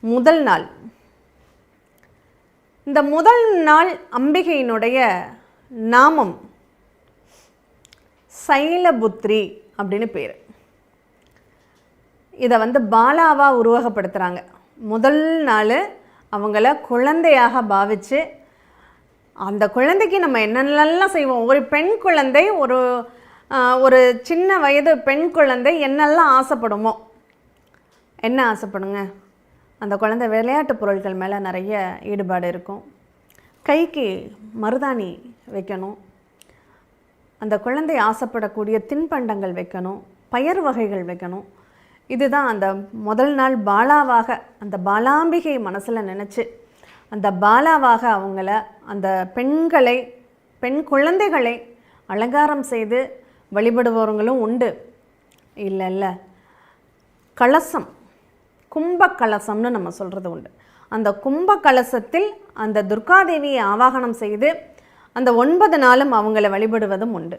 முதல் நாள். இந்த முதல் நாள் அம்பிகையினுடைய நாமம் சைலபுத்ரி அப்படின்னு பேர். இதை வந்து பாலாவாக உருவகப்படுத்துகிறாங்க முதல் நாள் அவங்கள குழந்தையாக பாவித்து அந்த குழந்தைக்கு நம்ம என்னென்னலாம் செய்வோம்? ஒரு பெண் குழந்தை ஒரு ஒரு சின்ன வயது பெண் குழந்தை என்னெல்லாம் ஆசைப்படுமோ? என்ன ஆசைப்படுங்க? அந்த குழந்தை விளையாட்டு பொருட்கள் மேலே நிறைய ஈடுபாடு இருக்கும். கைக்கு மருதாணி வைக்கணும். அந்த குழந்தை ஆசைப்படக்கூடிய தின்பண்டங்கள் வைக்கணும். பயறு வகைகள் வைக்கணும். இதுதான் அந்த முதல் நாள் பாலாவாக அந்த பாலாம்பிகை மனசில் நினச்சி அந்த பாலாவாக அவங்கள அந்த பெண்களை பெண் குழந்தைகளை அலங்காரம் செய்து வழிபடுபவர்களும் உண்டு. இல்லை இல்லை கலசம். கும்ப கலசம்னு நம்ம சொல்கிறது உண்டு. அந்த கும்ப கலசத்தில் அந்த துர்காதேவியை ஆவாகனம் செய்து அந்த ஒன்பது நாளும் அவங்கள வழிபடுவதும் உண்டு.